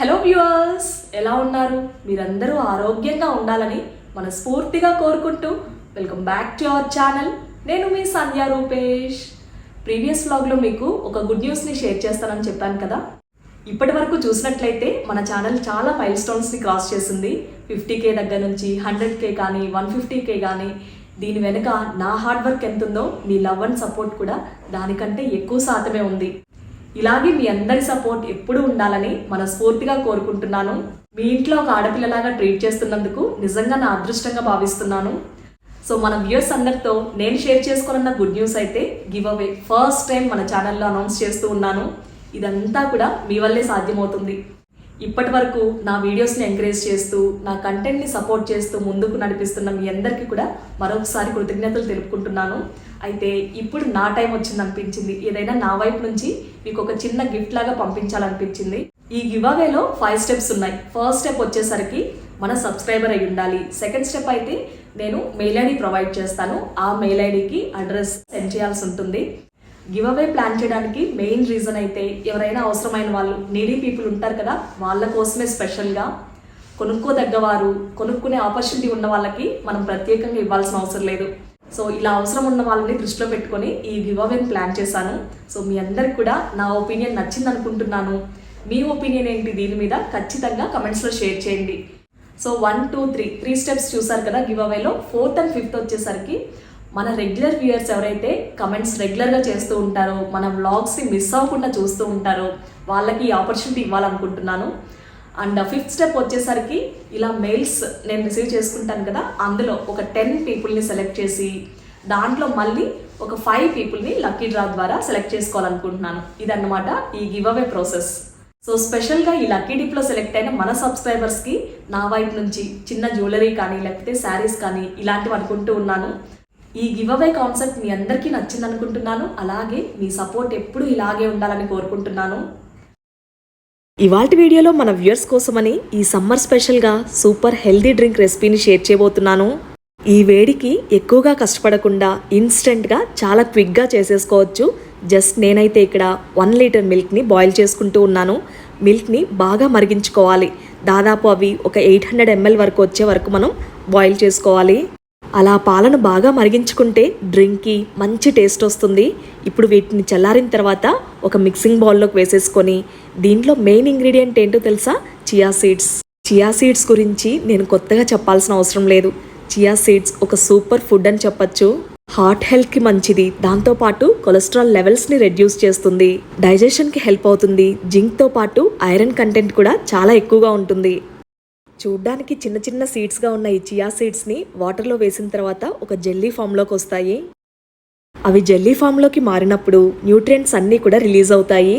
Hello viewers ఎలా ఉన్నారు? మీరందరూ ఆరోగ్యంగా ఉండాలని మనస్ఫూర్తిగా కోరుకుంటూ welcome back to our channel నేను మీ సంధ్య రూపేష్. ప్రీవియస్ వ్లాగ్లో మీకు ఒక గుడ్ న్యూస్ని షేర్ చేస్తానని చెప్పాను కదా? ఇప్పటి వరకు చూసినట్లయితే మన ఛానల్ చాలా మైల్ స్టోన్స్ని క్రాస్ చేసింది. ఫిఫ్టీ కే దగ్గర నుంచి హండ్రెడ్ కే కానీ వన్ ఫిఫ్టీ కే కానీ. దీని వెనుక నా హార్డ్ వర్క్ ఎంత ఉందో మీ లవ్ అండ్ సపోర్ట్ కూడా దానికంటే ఎక్కువ శాతమే ఉంది. ఇలాగే మీ అందరి సపోర్ట్ ఎప్పుడూ ఉండాలని మనస్ఫూర్తిగా కోరుకుంటున్నాను. మీ ఇంట్లో ఒక ఆడపిల్లలాగా ట్రీట్ చేస్తున్నందుకు నిజంగా నా అదృష్టంగా భావిస్తున్నాను. సో మన వ్యూస్ అందరితో నేను షేర్ చేసుకోనున్న గుడ్ న్యూస్ అయితే గివ్ అవే ఫస్ట్ టైం మన ఛానల్లో అనౌన్స్ చేస్తూ ఉన్నాను. ఇదంతా కూడా మీ వల్లే సాధ్యమవుతుంది. ఇప్పటి వరకు నా వీడియోస్ని ఎంకరేజ్ చేస్తూ నా కంటెంట్ని సపోర్ట్ చేస్తూ ముందుకు నడిపిస్తున్న మీ అందరికీ కూడా మరొకసారి కృతజ్ఞతలు తెలుపుకుంటున్నాను. అయితే ఇప్పుడు నా టైం వచ్చింది అనిపించింది. ఏదైనా నా వైపు నుంచి మీకు ఒక చిన్న గిఫ్ట్ లాగా పంపించాలనిపించింది. ఈ గివ్ ఫైవ్ స్టెప్స్ ఉన్నాయి. ఫస్ట్ స్టెప్ వచ్చేసరికి మన సబ్స్క్రైబర్ అయి ఉండాలి. సెకండ్ స్టెప్ అయితే నేను మెయిల్ ఐడి ప్రొవైడ్ చేస్తాను. ఆ మెయిల్ ఐడికి అడ్రస్ సెండ్ చేయాల్సి ఉంటుంది. గివ్ అవే ప్లాన్ చేయడానికి మెయిన్ రీజన్ అయితే ఎవరైనా అవసరమైన వాళ్ళు నీడీ పీపుల్ ఉంటారు కదా వాళ్ళ కోసమే స్పెషల్గా కొనుక్కోదగ్గవారు కొనుక్కునే ఆపర్చునిటీ ఉన్న వాళ్ళకి మనం ప్రత్యేకంగా ఇవ్వాల్సిన అవసరం లేదు. సో ఇలా అవసరం ఉన్న వాళ్ళని దృష్టిలో పెట్టుకొని ఈ గివ్ అవేని ప్లాన్ చేశాను. సో మీ అందరికి కూడా నా ఒపీనియన్ నచ్చింది అనుకుంటున్నాను మీ ఒపీనియన్ ఏంటి దీని మీద ఖచ్చితంగా కమెంట్స్లో షేర్ చేయండి. So one two three three steps చూసారు కదా గివ్ అవేలో ఫోర్త్ అండ్ ఫిఫ్త్ వచ్చేసరికి మన రెగ్యులర్ వ్యూయర్స్ ఎవరైతే కమెంట్స్ రెగ్యులర్గా చేస్తూ ఉంటారో మన వ్లాగ్స్ని మిస్ అవ్వకుండా చూస్తూ ఉంటారో వాళ్ళకి ఈ ఆపర్చునిటీ ఇవ్వాలనుకుంటున్నాను. అండ్ ఫిఫ్త్ స్టెప్ వచ్చేసరికి ఇలా మెయిల్స్ నేను రిసీవ్ చేసుకుంటాను కదా అందులో ఒక టెన్ పీపుల్ని సెలెక్ట్ చేసి దాంట్లో మళ్ళీ ఒక ఫైవ్ పీపుల్ని లక్కీ డ్రా ద్వారా సెలెక్ట్ చేసుకోవాలనుకుంటున్నాను. ఇదన్నమాట ఈ గివ్ అవే ప్రాసెస్ సో స్పెషల్గా ఈ లక్కీ డిప్లో సెలెక్ట్ అయిన మన సబ్స్క్రైబర్స్కి నా వైపు నుంచి చిన్న జ్యువెలరీ కానీ లేకపోతే శారీస్ కానీ ఇలాంటివి అనుకుంటూ ఉన్నాను. ఈ గివ్ అవే కాన్సెప్ట్ మీ అందరికీ నచ్చింది అనుకుంటున్నాను అలాగే మీ సపోర్ట్ ఎప్పుడు ఇలాగే ఉండాలని కోరుకుంటున్నాను. ఇవాల్టి వీడియోలో మన వ్యూయర్స్ కోసమని ఈ సమ్మర్ స్పెషల్గా సూపర్ హెల్దీ డ్రింక్ రెసిపీని షేర్ చేయబోతున్నాను. ఈ వేడికి ఎక్కువగా కష్టపడకుండా ఇన్స్టెంట్గా చాలా క్విక్గా చేసేసుకోవచ్చు. జస్ట్ నేనైతే ఇక్కడ వన్ లీటర్ మిల్క్ని బాయిల్ చేసుకుంటూ ఉన్నాను. మిల్క్ని బాగా మరిగించుకోవాలి. దాదాపు అవి ఒక ఎయిట్ హండ్రెడ్ ఎంఎల్ వరకు వచ్చే వరకు మనం బాయిల్ చేసుకోవాలి. అలా పాలను బాగా మరిగించుకుంటే డ్రింక్కి మంచి టేస్ట్ వస్తుంది. ఇప్పుడు వీటిని చల్లారిన తర్వాత ఒక మిక్సింగ్ బౌల్లోకి వేసేసుకొని దీంట్లో మెయిన్ ఇంగ్రీడియంట్ ఏంటో తెలుసా? Chia seeds. చియా సీడ్స్ గురించి నేను కొత్తగా చెప్పాల్సిన అవసరం లేదు. చియా సీడ్స్ ఒక సూపర్ ఫుడ్ అని చెప్పొచ్చు. హార్ట్ హెల్త్కి మంచిది. దాంతోపాటు కొలెస్ట్రాల్ లెవెల్స్ని రెడ్యూస్ చేస్తుంది. డైజెషన్కి హెల్ప్ అవుతుంది. జింక్తో పాటు ఐరన్ కంటెంట్ కూడా చాలా ఎక్కువగా ఉంటుంది. చూడ్డానికి చిన్న చిన్న సీడ్స్గా ఉన్న ఈ చియా సీడ్స్ని వాటర్లో వేసిన తర్వాత ఒక జెల్లీ ఫామ్లోకి వస్తాయి. అవి జెల్లీ ఫామ్లోకి మారినప్పుడు న్యూట్రియంట్స్ అన్నీ కూడా రిలీజ్ అవుతాయి.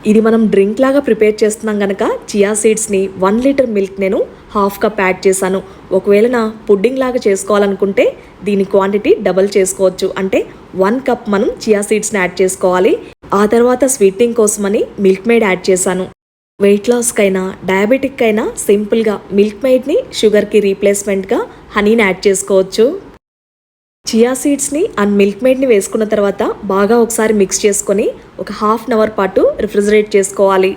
ఇది మనం డ్రింక్ లాగా ప్రిపేర్ చేస్తున్నాం కనుక చియా సీడ్స్ని వన్ లీటర్ మిల్క్ నేను హాఫ్ కప్ యాడ్ చేశాను. ఒకవేళ నా పుడ్డింగ్ లాగా చేసుకోవాలనుకుంటే దీని క్వాంటిటీ డబల్ చేసుకోవచ్చు. అంటే వన్ కప్ మనం చియా సీడ్స్ని యాడ్ చేసుకోవాలి. ఆ తర్వాత స్వీటింగ్ కోసమని మిల్క్ మేడ్ యాడ్ చేశాను. వెయిట్ లాస్కైనా డయాబెటిక్ అయినా సింపుల్గా మిల్క్ మేడ్ని షుగర్కి రీప్లేస్మెంట్గా హనీని యాడ్ చేసుకోవచ్చు. చియా సీడ్స్ని అండ్ మిల్క్ మేడ్ని వేసుకున్న తర్వాత బాగా ఒకసారి మిక్స్ చేసుకొని ఒక హాఫ్ అన్ అవర్ పాటు రిఫ్రిజరేట్ చేసుకోవాలి.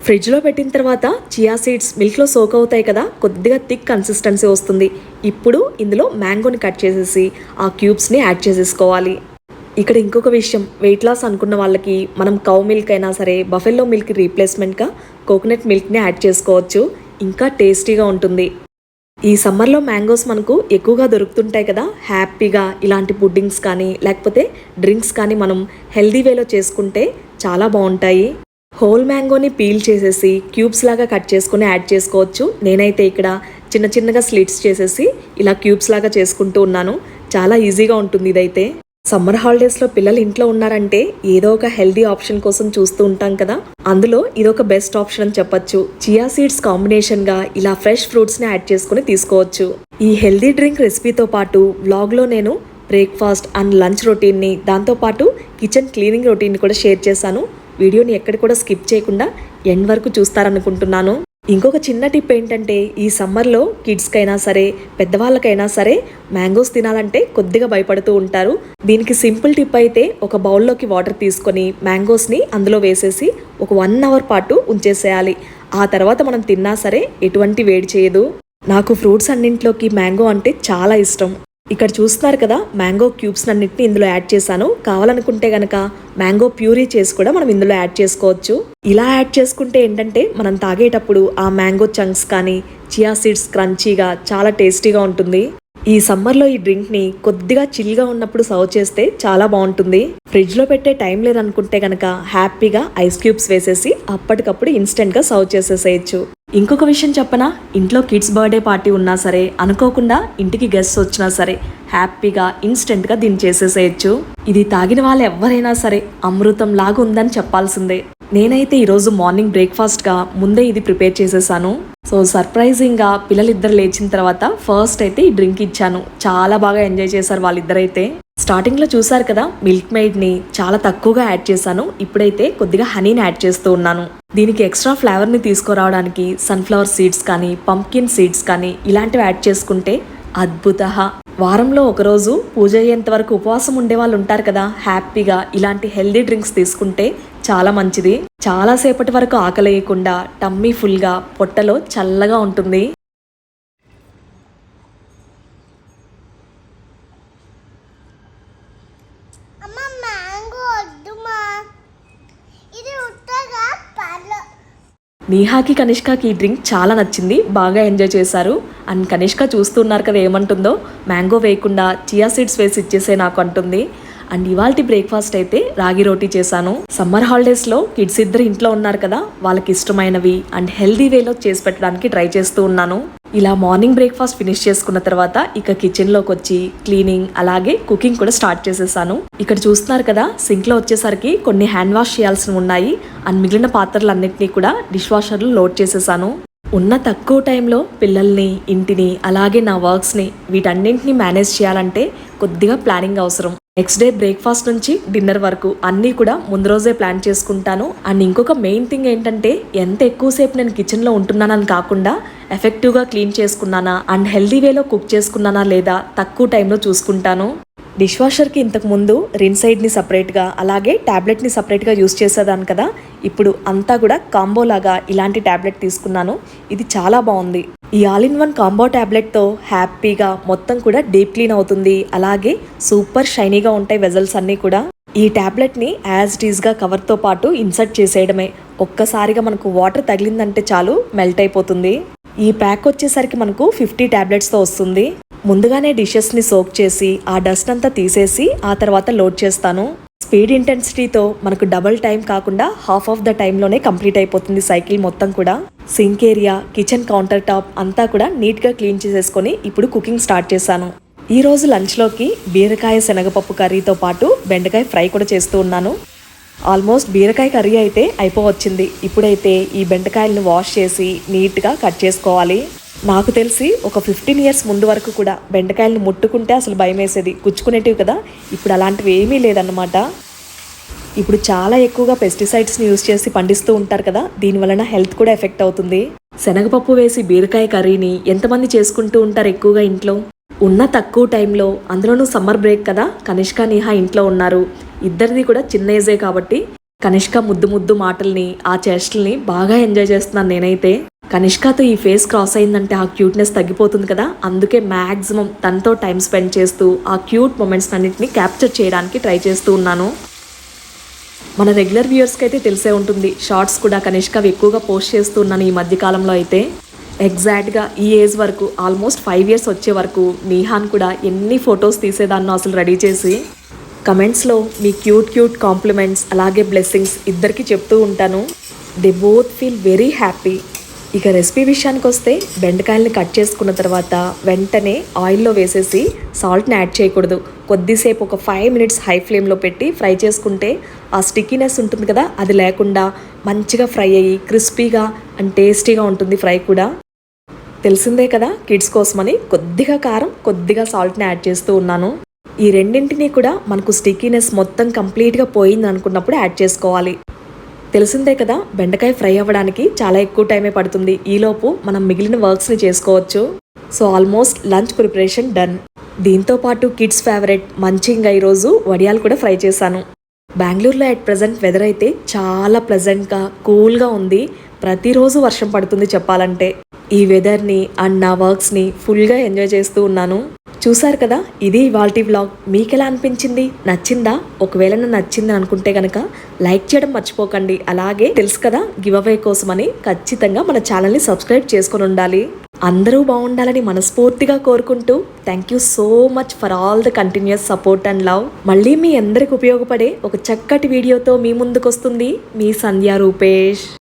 ఫ్రిడ్జ్లో పెట్టిన తర్వాత చియా సీడ్స్ మిల్క్లో సోక్ అవుతాయి కదా కొద్దిగా థిక్ కన్సిస్టెన్సీ వస్తుంది. ఇప్పుడు ఇందులో మ్యాంగోని కట్ చేసేసి ఆ క్యూబ్స్ని యాడ్ చేసేసుకోవాలి. ఇక్కడ ఇంకొక విషయం వెయిట్ లాస్ అనుకున్న వాళ్ళకి మనం కౌ మిల్క్ అయినా సరే బఫెల్లో మిల్క్ రీప్లేస్మెంట్గా కోకోనట్ మిల్క్ని యాడ్ చేసుకోవచ్చు. ఇంకా టేస్టీగా ఉంటుంది. ఈ సమ్మర్లో మ్యాంగోస్ మనకు ఎక్కువగా దొరుకుతుంటాయి కదా. హ్యాపీగా ఇలాంటి పుడ్డింగ్స్ కానీ లేకపోతే డ్రింక్స్ కానీ మనం హెల్దీ వేలో చేసుకుంటే చాలా బాగుంటాయి. హోల్ మ్యాంగోని పీల్ చేసేసి క్యూబ్స్ లాగా కట్ చేసుకుని యాడ్ చేసుకోవచ్చు. నేనైతే ఇక్కడ చిన్న చిన్నగా స్లిట్స్ చేసేసి ఇలా క్యూబ్స్ లాగా చేసుకుంటూ ఉన్నాను. చాలా ఈజీగా ఉంటుంది ఇదైతే. సమ్మర్ హాలిడేస్లో పిల్లలు ఇంట్లో ఉన్నారంటే ఏదో ఒక హెల్దీ ఆప్షన్ కోసం చూస్తూ ఉంటాం కదా. అందులో ఇదొక బెస్ట్ ఆప్షన్ అని చెప్పొచ్చు. చియా సీడ్స్ కాంబినేషన్గా ఇలా ఫ్రెష్ ఫ్రూట్స్ని యాడ్ చేసుకుని తీసుకోవచ్చు. ఈ హెల్దీ డ్రింక్ రెసిపీతో పాటు వ్లాగ్లో నేను బ్రేక్ఫాస్ట్ అండ్ లంచ్ రొటీన్ని దాంతోపాటు కిచెన్ క్లీనింగ్ రొటీన్ని కూడా షేర్ చేశాను. వీడియోని ఎక్కడ కూడా స్కిప్ చేయకుండా ఎండ్ వరకు చూస్తారనుకుంటున్నాను. ఇంకొక చిన్న టిప్ ఏంటంటే ఈ సమ్మర్లో కిడ్స్కైనా సరే పెద్దవాళ్ళకైనా సరే మ్యాంగోస్ తినాలంటే కొద్దిగా భయపడుతూ ఉంటారు. దీనికి సింపుల్ టిప్ అయితే ఒక బౌల్లోకి వాటర్ తీసుకొని మ్యాంగోస్ని అందులో వేసేసి ఒక వన్ అవర్ పాటు ఉంచేసేయాలి. ఆ తర్వాత మనం తిన్నా సరే ఎటువంటి వేడి చేయదు. నాకు ఫ్రూట్స్ అన్నింటిలోకి మ్యాంగో అంటే చాలా ఇష్టం. ఇక్కడ చూస్తున్నారు కదా మ్యాంగో క్యూబ్స్ అన్నిటిని ఇందులో యాడ్ చేశాను. కావాలనుకుంటే గనక మ్యాంగో ప్యూరీ చేసి కూడా మనం ఇందులో యాడ్ చేసుకోవచ్చు. ఇలా యాడ్ చేసుకుంటే ఏంటంటే మనం తాగేటప్పుడు ఆ మ్యాంగో చంక్స్ కానీ చియా సీడ్స్ క్రంచీగా చాలా టేస్టీగా ఉంటుంది. ఈ సమ్మర్లో ఈ డ్రింక్ని కొద్దిగా చిల్గా ఉన్నప్పుడు సర్వ్ చేస్తే చాలా బాగుంటుంది. ఫ్రిడ్జ్లో పెట్టే టైం లేదనుకుంటే గనక హ్యాపీగా ఐస్ క్యూబ్స్ వేసేసి అప్పటికప్పుడు ఇన్స్టెంట్గా సర్వ్ చేసేసేయచ్చు. ఇంకొక విషయం చెప్పనా? ఇంట్లో కిడ్స్ బర్త్డే పార్టీ ఉన్నా సరే అనుకోకుండా ఇంటికి గెస్ట్స్ వచ్చినా సరే హ్యాపీగా ఇన్స్టెంట్గా దీన్ని చేసేసేయచ్చు. ఇది తాగిన వాళ్ళు ఎవరైనా సరే అమృతం లాగా ఉందని చెప్పాల్సిందే. నేనైతే ఈరోజు మార్నింగ్ బ్రేక్ఫాస్ట్గా ముందే ఇది ప్రిపేర్ చేసేసాను. సో సర్ప్రైజింగ్గా పిల్లలిద్దరు లేచిన తర్వాత ఫస్ట్ అయితే ఈ డ్రింక్ ఇచ్చాను. చాలా బాగా ఎంజాయ్ చేశారు వాళ్ళిద్దరైతే. స్టార్టింగ్లో చూసారు కదా మిల్క్ మెయిడ్ని చాలా తక్కువగా యాడ్ చేశాను. ఇప్పుడైతే కొద్దిగా హనీని యాడ్ చేస్తూ ఉన్నాను. దీనికి ఎక్స్ట్రా ఫ్లేవర్ని తీసుకురావడానికి సన్ఫ్లవర్ సీడ్స్ కానీ పంప్కిన్ సీడ్స్ కానీ ఇలాంటివి యాడ్ చేసుకుంటే అద్భుత వారంలో ఒకరోజు పూజ అయ్యేంత వరకు ఉపవాసం ఉండే వాళ్ళు ఉంటారు కదా హ్యాపీగా ఇలాంటి హెల్దీ డ్రింక్స్ తీసుకుంటే చాలా మంచిది. చాలా సేపటి వరకు ఆకలేయకుండా టమ్మీ ఫుల్గా పొట్టలో చల్లగా ఉంటుంది. నీహాకి కనిష్కకి ఈ డ్రింక్ చాలా నచ్చింది. బాగా ఎంజాయ్ చేశారు. అండ్ కనిష్క చూస్తున్నారు కదా ఏమంటుందో. మ్యాంగో వేయకుండా చియా సీడ్స్ వేసి ఇచ్చేసే నాకు అంటుంది. అండ్ ఇవాల్టి బ్రేక్ఫాస్ట్ అయితే రాగి రోటీ చేశాను. సమ్మర్ హాలిడేస్లో కిడ్స్ ఇద్దరు ఇంట్లో ఉన్నారు కదా. వాళ్ళకి ఇష్టమైనవి అండ్ హెల్దీ వేలో చేసి పెట్టడానికి ట్రై చేస్తూ ఉన్నాను. ఇలా మార్నింగ్ బ్రేక్ఫాస్ట్ ఫినిష్ చేసుకున్న తర్వాత ఇక కిచెన్లోకి వచ్చి క్లీనింగ్ అలాగే కుకింగ్ కూడా స్టార్ట్ చేసేసాను. ఇక్కడ చూస్తున్నారు కదా సింక్లో వచ్చేసరికి కొన్ని హ్యాండ్ వాష్ చేయాల్సినవి ఉన్నాయి. అండ్ మిగిలిన పాత్రలన్నింటినీ కూడా డిష్ వాషర్లో లోడ్ చేసేసాను. ఉన్న తక్కువ టైంలో పిల్లల్ని ఇంటిని అలాగే నా వర్క్స్ని వీటన్నింటినీ మేనేజ్ చేయాలంటే కొద్దిగా ప్లానింగ్ అవసరం. నెక్స్ట్ డే బ్రేక్ఫాస్ట్ నుంచి డిన్నర్ వరకు అన్నీ కూడా ముందు రోజే ప్లాన్ చేసుకుంటాను. అండ్ ఇంకొక మెయిన్ థింగ్ ఏంటంటే ఎంత ఎక్కువసేపు నేను కిచెన్లో ఉంటున్నానని కాకుండా ఎఫెక్టివ్గా క్లీన్ చేసుకున్నానా అండ్ హెల్దీ వేలో కుక్ చేసుకున్నానా లేదా తక్కువ టైంలో చూసుకుంటాను. డిష్ వాషర్కి ఇంతకు ముందు సపరేట్గా అలాగే ట్యాబ్లెట్ని సపరేట్గా యూస్ చేసేదాన్ని కదా. ఇప్పుడు అంతా కూడా కాంబో లాగా ఇలాంటి ట్యాబ్లెట్ తీసుకున్నాను. ఇది చాలా బాగుంది. ఈ ఆల్ ఇన్ వన్ కాంబో ట్యాబ్లెట్తో హ్యాపీగా మొత్తం కూడా డీప్ క్లీన్ అవుతుంది. అలాగే సూపర్ షైనీగా ఉంటాయి వెజల్స్ అన్నీ కూడా. ఈ ట్యాబ్లెట్ని యాజ్ ఇట్ కవర్తో పాటు ఇన్సర్ట్ చేసేయడమే. ఒక్కసారిగా మనకు వాటర్ తగిలిందంటే చాలు మెల్ట్ అయిపోతుంది. ఈ ప్యాక్ వచ్చేసరికి మనకు ఫిఫ్టీ ట్యాబ్లెట్స్తో వస్తుంది. ముందుగానే డిషెస్ని సోక్ చేసి ఆ డస్ట్ అంతా తీసేసి ఆ తర్వాత లోడ్ చేస్తాను. స్పీడ్ ఇంటెన్సిటీతో మనకు డబల్ టైం కాకుండా హాఫ్ ఆఫ్ ద టైంలోనే కంప్లీట్ అయిపోతుంది సైకిల్ మొత్తం కూడా. Sink area kitchen counter top అంతా కూడా నీట్గా క్లీన్ చేసేసుకొని ఇప్పుడు కుకింగ్ స్టార్ట్ చేశాను. ఈరోజు లంచ్లోకి బీరకాయ శనగపప్పు కర్రీతో పాటు బెండకాయ ఫ్రై కూడా చేస్తూ ఉన్నాను. ఆల్మోస్ట్ బీరకాయ కర్రీ అయితే అయిపోవచ్చింది. ఇప్పుడైతే ఈ బెండకాయలను వాష్ చేసి నీట్గా కట్ చేసుకోవాలి. నాకు తెలిసి ఒక ఫిఫ్టీన్ ఇయర్స్ ముందు వరకు కూడా బెండకాయలను ముట్టుకుంటే అసలు భయం వేసేది గుచ్చుకునేటివి కదా. ఇప్పుడు అలాంటివి ఏమీ లేదన్నమాట. ఇప్పుడు చాలా ఎక్కువగా పెస్టిసైడ్స్ని యూజ్ చేసి పండిస్తూ ఉంటారు కదా. దీని వలన హెల్త్ కూడా ఎఫెక్ట్ అవుతుంది. శనగపప్పు వేసి బీరకాయ కర్రీని ఎంతమంది చేసుకుంటూ ఉంటారు ఎక్కువగా ఇంట్లో? ఉన్న తక్కువ టైంలో అందులోనూ సమ్మర్ బ్రేక్ కదా. కనిష్క నిహా ఇంట్లో ఉన్నారు. ఇద్దరిది కూడా చిన్న ఏజే కాబట్టి కనిష్క ముద్దు ముద్దు మాటల్ని ఆ చేష్టల్ని బాగా ఎంజాయ్ చేస్తున్నాను నేనైతే. కనిష్కతో ఈ ఫేస్ క్రాస్ అయిందంటే ఆ క్యూట్నెస్ తగ్గిపోతుంది కదా. అందుకే మ్యాక్సిమం తనతో టైం స్పెండ్ చేస్తూ ఆ క్యూట్ మూమెంట్స్ అన్నింటినీ క్యాప్చర్ చేయడానికి ట్రై చేస్తూ ఉన్నాను. మన రెగ్యులర్ వ్యూయర్స్కి అయితే తెలిసే ఉంటుంది. షార్ట్స్ కూడా కనిష్క ఎక్కువగా పోస్ట్ చేస్తున్నాను ఈ మధ్యకాలంలో అయితే. ఎగ్జాక్ట్గా ఈ ఏజ్ వరకు ఆల్మోస్ట్ ఫైవ్ ఇయర్స్ వచ్చే వరకు నీహాన్ కూడా ఎన్ని ఫొటోస్ తీసేదాన్నో అసలు రెడీ చేసి కమెంట్స్లో మీ క్యూట్ క్యూట్ కాంప్లిమెంట్స్ అలాగే బ్లెస్సింగ్స్ ఇద్దరికి చెప్తూ ఉంటాను. They both feel very happy. ఇక రెసిపీ విషయానికి వస్తే బెండకాయల్ని కట్ చేసుకున్న తర్వాత వెంటనే ఆయిల్లో వేసేసి సాల్ట్ని యాడ్ చేయకూడదు. కొద్దిసేపు ఒక ఫైవ్ మినిట్స్ హై ఫ్లేమ్లో పెట్టి ఫ్రై చేసుకుంటే ఆ స్టిక్కీనెస్ ఉంటుంది కదా అది లేకుండా మంచిగా ఫ్రై అయ్యి క్రిస్పీగా అండ్ టేస్టీగా ఉంటుంది ఫ్రై కూడా. తెలిసిందే కదా కిడ్స్ కోసమని కొద్దిగా కారం కొద్దిగా సాల్ట్ని యాడ్ చేస్తూ ఉన్నాను. ఈ రెండింటినీ కూడా మనకు స్టిక్కీనెస్ మొత్తం కంప్లీట్గా పోయింది అనుకున్నప్పుడు యాడ్ చేసుకోవాలి. తెలిసిందే కదా బెండకాయ ఫ్రై అవ్వడానికి చాలా ఎక్కువ టైమే పడుతుంది. ఈలోపు మనం మిగిలిన వర్క్స్ని చేసుకోవచ్చు. So almost lunch preparation done. దీంతో పాటు కిడ్స్ ఫేవరెట్ మంచిగా ఈరోజు వడియాలు కూడా ఫ్రై చేశాను. బెంగళూరులో అట్ ప్రజెంట్ వెదర్ అయితే చాలా ప్లెజెంట్గా కూల్గా ఉంది. ప్రతిరోజు వర్షం పడుతుంది చెప్పాలంటే. ఈ వెదర్ని అండ్ నా వర్క్స్ని ఫుల్గా ఎంజాయ్ చేస్తూ ఉన్నాను. చూసారు కదా? ఇది ఇవాల్టి వ్లాగ్ మీకు ఎలా అనిపించింది? నచ్చిందా? ఒకవేళ నచ్చింది అనుకుంటే కనుక లైక్ చేయడం మర్చిపోకండి. అలాగే తెలుసు కదా గివ్ అవే కోసమని ఖచ్చితంగా మన ఛానల్ని సబ్స్క్రైబ్ చేసుకొని ఉండాలి. అందరూ బాగుండాలని మనస్ఫూర్తిగా కోరుకుంటూ thank you so much for all the continuous support and love మళ్ళీ మీ అందరికి ఉపయోగపడే ఒక చక్కటి వీడియోతో మీ ముందుకు వస్తుంది మీ సంధ్యా రూపేష్.